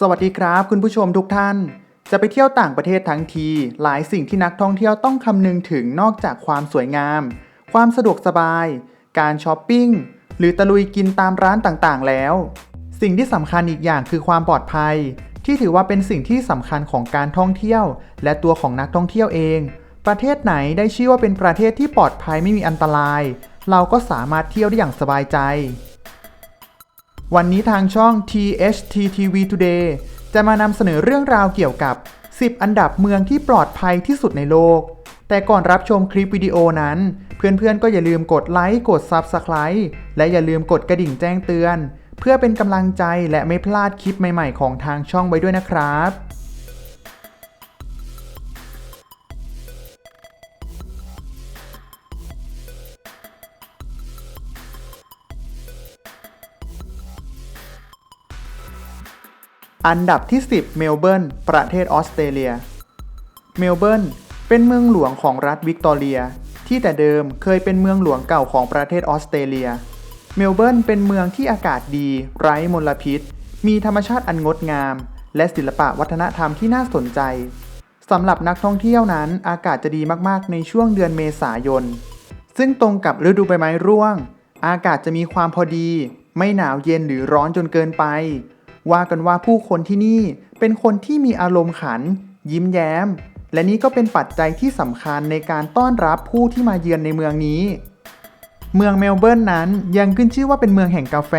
สวัสดีครับ คุณผู้ชมทุกท่าน จะไปเที่ยวต่างประเทศทั้งที หลายสิ่งที่นักท่องเที่ยวต้องคำนึงถึงนอกจากความสวยงาม ความสะดวกสบาย การช้อปปิ้ง หรือตะลุยกินตามร้านต่างๆ แล้ว สิ่งที่สำคัญอีกอย่างคือความปลอดภัย ที่ถือว่าเป็นสิ่งที่สำคัญของการท่องเที่ยว และตัวของนักท่องเที่ยวเอง ประเทศไหนได้ชื่อว่าเป็นประเทศที่ปลอดภัยไม่มีอันตราย เราก็สามารถเที่ยวได้อย่างสบายใจ วันนี้ทางช่อง THTTV Today จะมานำเสนอเรื่องราวเกี่ยวกับ 10 อันดับเมืองที่ปลอดภัยที่สุดในโลก แต่ก่อนรับชมคลิปวิดีโอนั้น เพื่อนๆ ก็อย่าลืมกดไลค์ กด Subscribe และอย่าลืมกดกระดิ่งแจ้งเตือน เพื่อเป็นกำลังใจและไม่พลาดคลิปใหม่ๆ ของทางช่องไว้ด้วยนะครับ อันดับที่ 10 เมลเบิร์น ประเทศออสเตรเลีย เมลเบิร์น เป็นเมืองหลวงของรัฐวิกตอเรีย ที่แต่เดิมเคยเป็นเมืองหลวงเก่าของประเทศออสเตรเลีย เมลเบิร์นเป็นเมืองที่อากาศดี ไร้มลพิษ มีธรรมชาติอันงดงาม และศิลปะวัฒนธรรมที่น่าสนใจ สำหรับนักท่องเที่ยวนั้นอากาศจะดีมากๆ ในช่วงเดือนเมษายน ซึ่งตรงกับฤดูใบไม้ร่วง อากาศจะมีความพอดี ไม่หนาวเย็นหรือร้อนจนเกินไป ว่ากันว่าผู้คนที่นี่เป็นคนที่มีอารมณ์ขัน ยิ้มแย้ม และนี่ก็เป็นปัจจัยที่สำคัญในการต้อนรับผู้ที่มาเยือนในเมืองนี้ เมืองเมลเบิร์นนั้นยังขึ้นชื่อว่าเป็นเมืองแห่งกาแฟ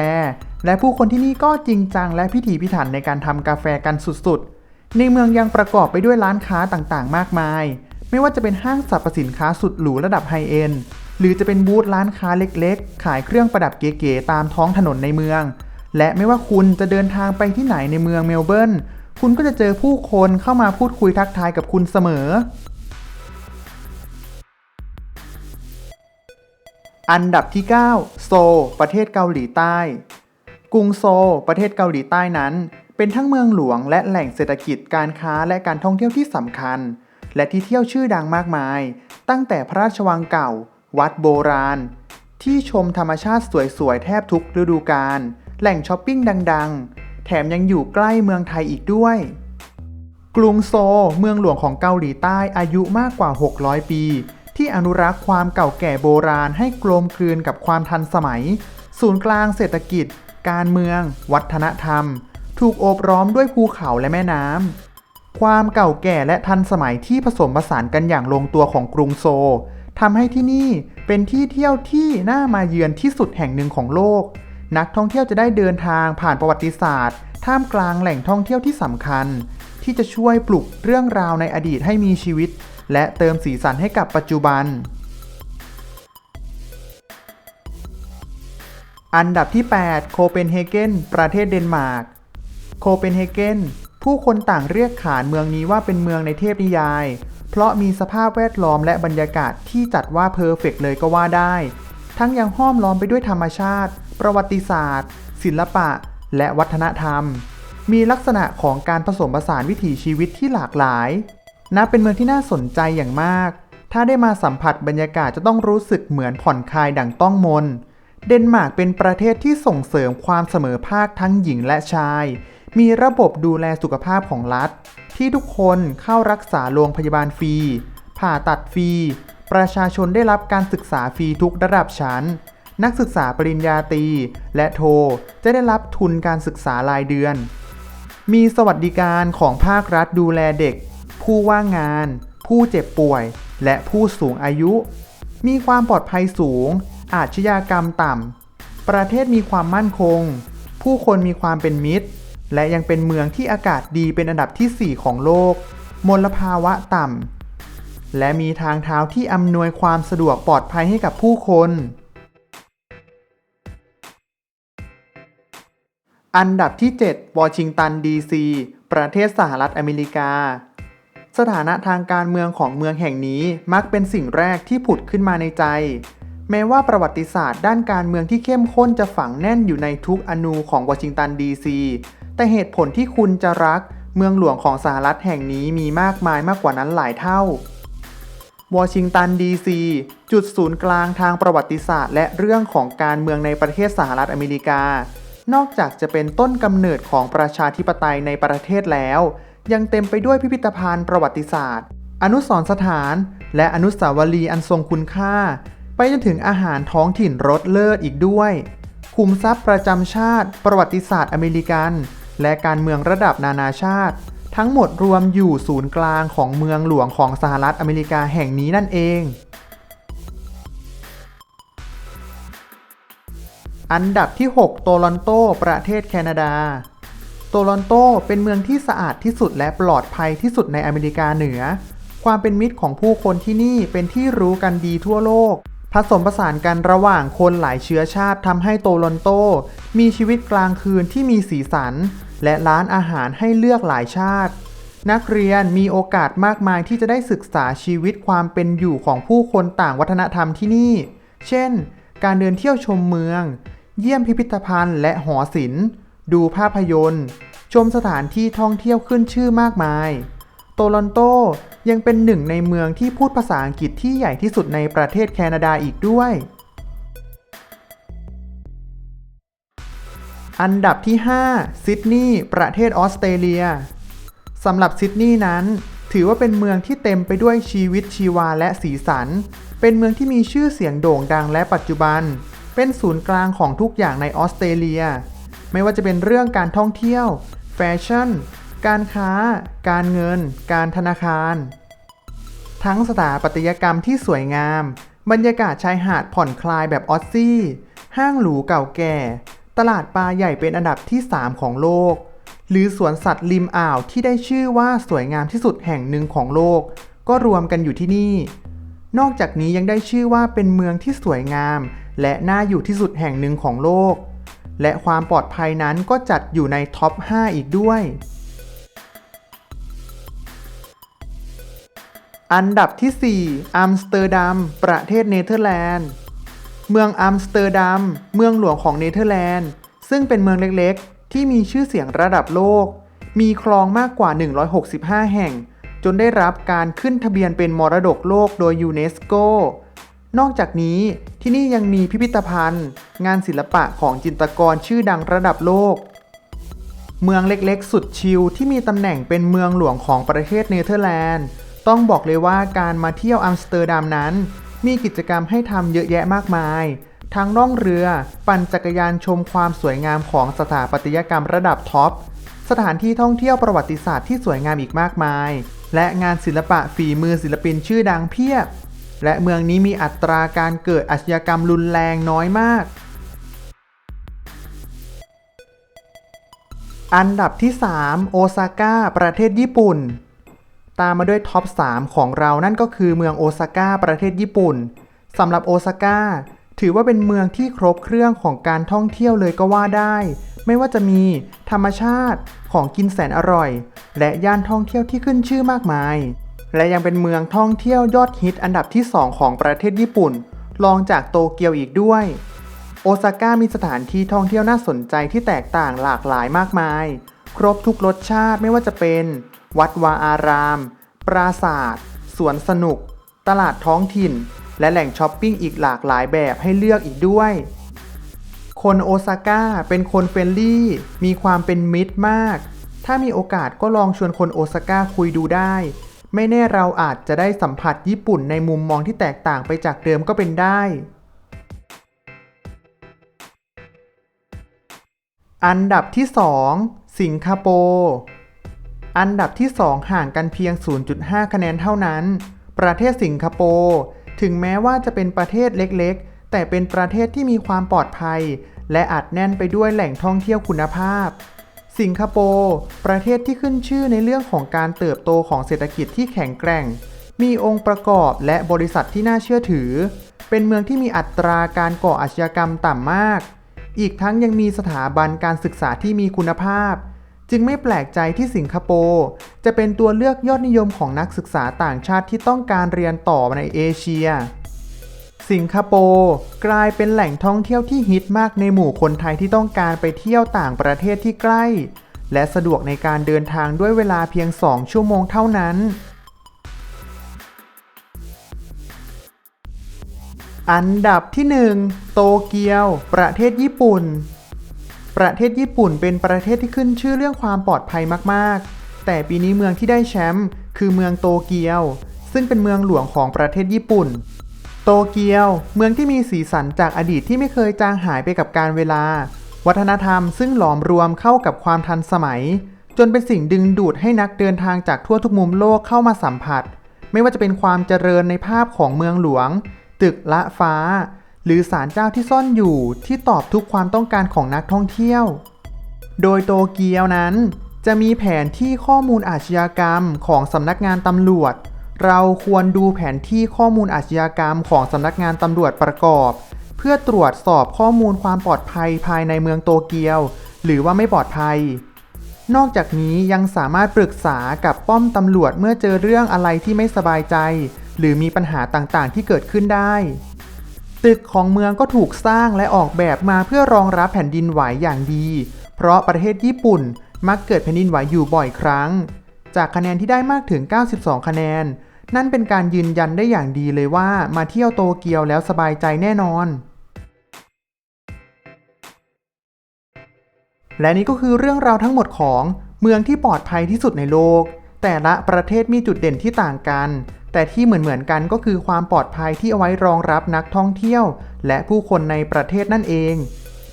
และผู้คนที่นี่ก็จริงจังและพิถีพิถันในการทำกาแฟกันสุดๆ ในเมืองยังประกอบไปด้วยร้านค้าต่างๆ มากมาย ไม่ว่าจะเป็นห้างสรรพสินค้าสุดหรูระดับไฮเอ็นด์หรือจะเป็นบูธร้านค้าเล็กๆ ขายเครื่องประดับเก๋ๆตามท้องถนนในเมือง และไม่ว่าคุณจะเดินทางไปที่ไหนในเมืองเมลเบิร์น คุณก็จะเจอผู้คนเข้ามาพูดคุยทักทายกับคุณเสมอ อันดับที่ 9 โซลประเทศเกาหลีใต้ กรุงโซลประเทศเกาหลีใต้นั้น เป็นทั้งเมืองหลวงและแหล่งเศรษฐกิจการค้าและการท่องเที่ยวที่สำคัญ และที่เที่ยวชื่อดังมากมาย ตั้งแต่พระราชวังเก่า วัดโบราณ ที่ชมธรรมชาติสวยๆแทบทุกฤดูกาล แหล่งช้อปปิ้งดังๆ แถมยังอยู่ใกล้เมืองไทยอีกด้วย กรุงโซลเมืองหลวงของเกาหลีใต้อายุมากกว่า 600 ปี ที่อนุรักษ์ความเก่าแก่โบราณให้กลมกลืนกับความทันสมัย ศูนย์กลางเศรษฐกิจ การเมือง วัฒนธรรม ถูกโอบล้อมด้วยภูเขาและแม่น้ำความเก่าแก่และทันสมัยที่ผสมผสานกันอย่างลงตัวของกรุงโซลทำให้ที่นี่เป็นที่เที่ยวที่น่ามาเยือนที่สุดแห่งหนึ่งของโลก นักท่องเที่ยวจะได้เดินทางผ่านประวัติศาสตร์ ท่ามกลางแหล่งท่องเที่ยวที่สำคัญ ที่จะช่วยปลุกเรื่องราวในอดีตให้มีชีวิต และเติมสีสันให้กับปัจจุบัน อันดับที่ 8 โคเปนเฮเกนประเทศเดนมาร์กโคเปนเฮเกนผู้คนต่างเรียกขานเมืองนี้ว่าเป็นเมืองในเทพนิยาย เพราะมีสภาพแวดล้อมและบรรยากาศที่จัดว่าเพอร์เฟกเลยก็ว่าได้ ทั้งยังห้อมล้อมไปด้วยธรรมชาติ ประวัติศาสตร์ ศิลปะ และวัฒนธรรม มีลักษณะของการผสมผสานวิถีชีวิตที่หลากหลายนับเป็นเมืองที่น่าสนใจอย่างมาก ถ้าได้มาสัมผัสบรรยากาศจะต้องรู้สึกเหมือนผ่อนคลายดั่งต้องมน เดนมาร์กเป็นประเทศที่ส่งเสริมความเสมอภาคทั้งหญิงและชาย มีระบบดูแลสุขภาพของรัฐ ที่ทุกคนเข้ารักษาโรงพยาบาลฟรี ผ่าตัดฟรี ประชาชนได้รับการศึกษาฟรีทุกระดับชั้น นักศึกษาปริญญาตรีและโท จะได้รับทุนการศึกษารายเดือน มีสวัสดิการของภาครัฐดูแลเด็ก ผู้ว่างงาน ผู้เจ็บป่วย และผู้สูงอายุ มีความปลอดภัยสูง อาชญากรรมต่ำ ประเทศมีความมั่นคง ผู้คนมีความเป็นมิตร และยังเป็นเมืองที่อากาศดีเป็นอันดับที่ 4 ของโลก มลภาวะต่ำและมีทางเท้าที่อำนวยความสะดวกปลอดภัยให้กับผู้คน อันดับที่ 7 วอชิงตันดีซีประเทศสหรัฐอเมริกา สถานะทางการเมืองของเมืองแห่งนี้มักเป็นสิ่งแรกที่ผุดขึ้นมาในใจ แม้ว่าประวัติศาสตร์ด้านการเมืองที่เข้มข้นจะฝังแน่นอยู่ในทุกอนูของวอชิงตันดีซี แต่เหตุผลที่คุณจะรักเมืองหลวงของสหรัฐแห่งนี้มีมากมายมากกว่านั้นหลายเท่าวอชิงตันดีซีจุดศูนย์กลางทางประวัติศาสตร์ และเรื่องของการเมืองในประเทศสหรัฐอเมริกา นอกจากจะเป็นต้นกำเนิดของประชาธิปไตยในประเทศแล้ว ยังเต็มไปด้วยพิพิธภัณฑ์ประวัติศาสตร์ อนุสรณ์สถาน และอนุสาวรีย์อันทรงคุณค่า ไปจนถึงอาหารท้องถิ่นรสเลิศอีกด้วยคุมทรัพย์ประจำชาติ ประวัติศาสตร์อเมริกัน และการเมืองระดับนานาชาติ ทั้งหมดรวมอยู่ศูนย์กลางของเมืองหลวงของสหรัฐอเมริกาแห่งนี้นั่นเอง อันดับที่ 6 โตลอนโต ประเทศแคนาดา โตลอนโตเป็นเมืองที่สะอาดที่สุดและปลอดภัยที่สุดในอเมริกาเหนือ ความเป็นมิตรของผู้คนที่นี่เป็นที่รู้กันดีทั่วโลก ผสมผสานกันระหว่างคนหลายเชื้อชาติทำให้โตลอนโต มีชีวิตกลางคืนที่มีสีสัน และร้านอาหารให้เลือกหลายชาติ นักเรียนมีโอกาสมากมายที่จะได้ศึกษาชีวิตความเป็นอยู่ของผู้คนต่างวัฒนธรรมที่นี่ เช่น การเดินเที่ยวชมเมือง เยี่ยมพิพิธภัณฑ์และหอศิลป์ ดูภาพยนตร์ ชมสถานที่ท่องเที่ยวขึ้นชื่อมากมาย โตลอนโตยังเป็นหนึ่งในเมืองที่พูดภาษาอังกฤษที่ใหญ่ที่สุดในประเทศแคนาดาอีกด้วย อันดับที่ 5 ซิดนีย์ประเทศออสเตรเลียสำหรับซิดนีย์นั้น ถือว่าเป็นเมืองที่เต็มไปด้วยชีวิตชีวาและสีสัน เป็นเมืองที่มีชื่อเสียงโด่งดังและปัจจุบัน เป็นศูนย์กลางของทุกอย่างในออสเตรเลีย ไม่ว่าจะเป็นเรื่องการท่องเที่ยว แฟชั่น การค้า การเงิน การธนาคาร ทั้งสถาปัตยกรรมที่สวยงาม บรรยากาศชายหาดผ่อนคลายแบบออสซี่ ห้างหรูเก่าแก่ ตลาดปลาใหญ่เป็นอันดับที่ 3 ของโลก หรือสวนสัตว์ริมอ่าวที่ได้ชื่อว่าสวยงามที่สุดแห่งหนึ่งของโลก ก็รวมกันอยู่ที่นี่ นอกจากนี้ยังได้ชื่อว่าเป็นเมืองที่สวยงาม และน่าอยู่ที่สุดแห่งหนึ่งของโลก และความปลอดภัยนั้นก็จัดอยู่ในท็อป 5 อีกด้วย อันดับที่ 4 อัมสเตอร์ดัม ประเทศเนเธอร์แลนด์ เมืองอัมสเตอร์ดัม เมืองหลวงของเนเธอร์แลนด์ ซึ่งเป็นเมืองเล็กๆ ที่มีชื่อเสียงระดับโลก มีคลองมากกว่า 165 แห่ง จนได้รับการขึ้นทะเบียนเป็นมรดกโลกโดยยูเนสโก นอกจากนี้ที่นี่ยังมีพิพิธภัณฑ์ งานศิลปะของจินตกรชื่อดังระดับโลก เมืองเล็กๆ สุดชิลที่มีตำแหน่งเป็นเมืองหลวงของประเทศเนเธอร์แลนด์ ต้องบอกเลยว่าการมาเที่ยวอัมสเตอร์ดัมนั้น มีกิจกรรมให้ทำเยอะแยะมากมายทั้งล่องเรือ ปั่นจักรยานชมความสวยงามของสถาปัตยกรรมระดับท็อปสถานที่ท่องเที่ยวประวัติศาสตร์ที่สวยงามอีกมากมาย และงานศิลปะฝีมือศิลปินชื่อดังเพียบ และเมืองนี้มีอัตราการเกิดอาชญากรรมรุนแรงน้อยมาก อันดับที่ 3 โอซาก้า ประเทศญี่ปุ่น ตามมาด้วยท็อป 3 ของเรานั่นก็คือเมืองโอซาก้า ประเทศญี่ปุ่นสำหรับโอซาก้าถือว่าเป็นเมืองที่ครบเครื่องของการท่องเที่ยวเลยก็ว่าได้ ไม่ว่าจะมีธรรมชาติของกินแสนอร่อย และย่านท่องเที่ยวที่ขึ้นชื่อมากมาย และยังเป็นเมืองท่องเที่ยวยอดฮิตอันดับที่ 2 ของประเทศญี่ปุ่น รองจากโตเกียวอีกด้วย โอซาก้ามีสถานที่ท่องเที่ยวน่าสนใจที่แตกต่างหลากหลายมากมาย ครบทุกรสชาติไม่ว่าจะเป็น วัดวาอาราม ปราสาทสวนสนุก ตลาดท้องถิ่น และแหล่งช้อปปิ้งอีกหลากหลายแบบให้เลือกอีกด้วย คนโอซาก้าเป็นคนเฟรนลี่ มีความเป็นมิตรมาก ถ้ามีโอกาสก็ลองชวนคนโอซาก้าคุยดูได้ ไม่แน่เราอาจจะได้สัมผัสญี่ปุ่นในมุมมองที่แตกต่างไปจากเดิมก็เป็นได้ อันดับที่ 2 สิงคโปร์อันดับที่ 2 ห่างกันเพียง 0.5 คะแนนเท่านั้น ประเทศสิงคโปร์ถึงแม้ว่าจะเป็นประเทศเล็กๆ แต่เป็นประเทศที่มีความปลอดภัย และอัดแน่นไปด้วยแหล่งท่องเที่ยวคุณภาพ สิงคโปร์ประเทศที่ขึ้นชื่อในเรื่องของการเติบโตของเศรษฐกิจที่แข็งแกร่ง มีองค์ประกอบและบริษัทที่น่าเชื่อถือ เป็นเมืองที่มีอัตราการก่ออาชญากรรมต่ำมาก อีกทั้งยังมีสถาบันการศึกษาที่มีคุณภาพ จึงไม่แปลกใจที่สิงคโปร์จะเป็นตัวเลือกยอดนิยมของนักศึกษาต่างชาติที่ต้องการเรียนต่อในเอเชีย สิงคโปร์กลายเป็นแหล่งท่องเที่ยวที่ฮิตมากในหมู่คนไทยที่ต้องการไปเที่ยวต่างประเทศที่ใกล้ และสะดวกในการเดินทางด้วยเวลาเพียง 2 ชั่วโมงเท่านั้น อันดับที่ 1 โตเกียว ประเทศญี่ปุ่น ประเทศญี่ปุ่นเป็นประเทศที่ขึ้นชื่อเรื่องความปลอดภัยมาก ๆ แต่ปีนี้เมืองที่ได้แชมป์คือเมืองโตเกียว ซึ่งเป็นเมืองหลวงของประเทศญี่ปุ่น โตเกียว เมืองที่มีสีสันจากอดีตที่ไม่เคยจางหายไปกับการเวลา วัฒนธรรมซึ่งหลอมรวมเข้ากับความทันสมัย จนเป็นสิ่งดึงดูดให้นักเดินทางจากทั่วทุกมุมโลกเข้ามาสัมผัส ไม่ว่าจะเป็นความเจริญในภาพของเมืองหลวง ตึกละฟ้า หรือศาลเจ้าที่ซ่อนอยู่ที่ตอบทุกความต้องการของนักท่องเที่ยว โดยโตเกียวนั้น จะมีแผนที่ข้อมูลอาชญากรรมของสำนักงานตำรวจ เราควรดูแผนที่ข้อมูลอาชญากรรมของสำนักงานตำรวจประกอบ เพื่อตรวจสอบข้อมูลความปลอดภัยภายในเมืองโตเกียว หรือว่าไม่ปลอดภัย นอกจากนี้ยังสามารถปรึกษากับป้อมตำรวจเมื่อเจอเรื่องอะไรที่ไม่สบายใจ หรือมีปัญหาต่างๆ ที่เกิดขึ้นได้ ตึกของเมืองก็ถูกสร้างและออกแบบมาเพื่อรองรับแผ่นดินไหวอย่างดี เพราะประเทศญี่ปุ่นมักเกิดแผ่นดินไหวอยู่บ่อยครั้ง จากคะแนนที่ได้มากถึง 92 คะแนน นั่นเป็นการยืนยันได้อย่างดีเลยว่ามาเที่ยวโตเกียวแล้วสบายใจแน่นอน และนี่ก็คือเรื่องราวทั้งหมดของเมืองที่ปลอดภัยที่สุดในโลก แต่ละประเทศมีจุดเด่นที่ต่างกัน แต่ที่เหมือนเหมือนกันก็คือความปลอดภัยที่เอาไว้รองรับนักท่องเที่ยว และผู้คนในประเทศนั่นเอง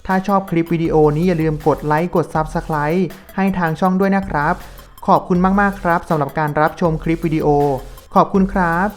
ถ้าชอบคลิปวิดีโอนี้อย่าลืมกดไลค์กด Subscribe ให้ทางช่องด้วยนะครับ ขอบคุณมากๆครับสำหรับการรับชมคลิปวิดีโอ ขอบคุณครับ